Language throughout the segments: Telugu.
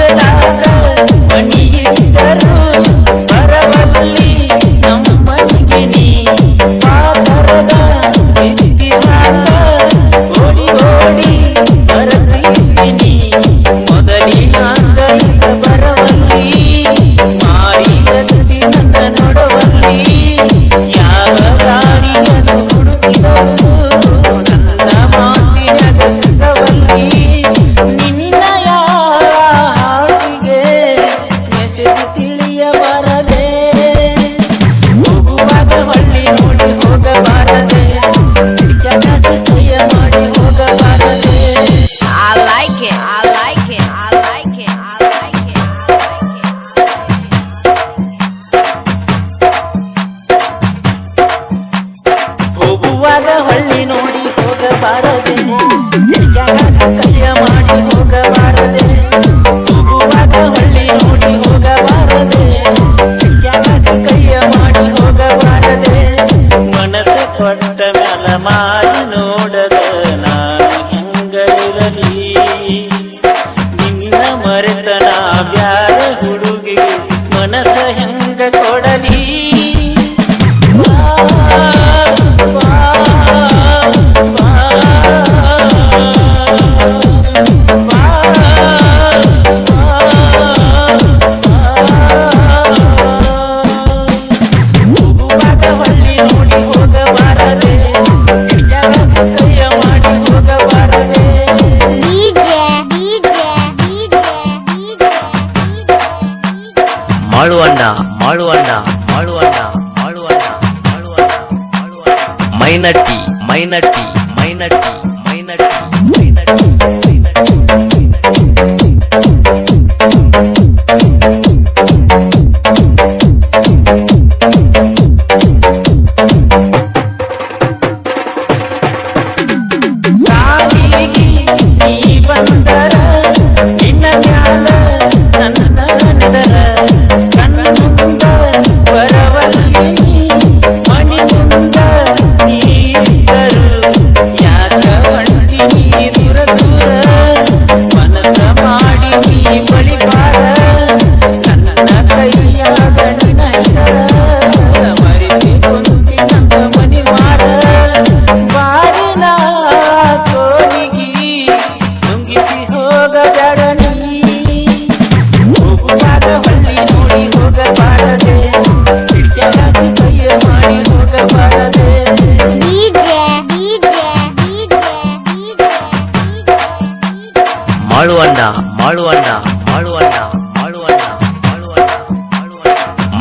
esperar. ಮೆಸೇಜ್ ತಿಳಿಯ ಬರದೆ ಹೋಗುವಾಗ ಹೊಳ್ಳಿ ನೋಡಿ ಹೋಗಬಾರದೆ ಕೆಲಸ ಸಹ್ಯ ಮಾಡಿ ಹೋಗಬಾರದೆ I like it, I like it, I like it, I like it, I like it. ಹೋಗುವಾಗ ಹೊಳ್ಳಿ ನೋಡಿ ಹೋಗಬಾರದೆ ಮಾಡಿ ನೋಡದ ನಾನು ಹೆಂಗಳಿರಲಿ ನಿನ್ನ ಮರೆತನ ಬ್ಯಾ మాళువన్న మాళువన్న మాళువన్న మాళువన్న మాళువన్న మైనట్టి మైనట్టి మైనట్టి మైనట్టి Thank you.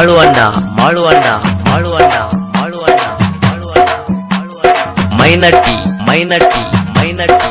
మాళువండ మాళువండ మాళువండ మాళువండ మాళువండ మైనట్టి మైనట్టి మైనట్టి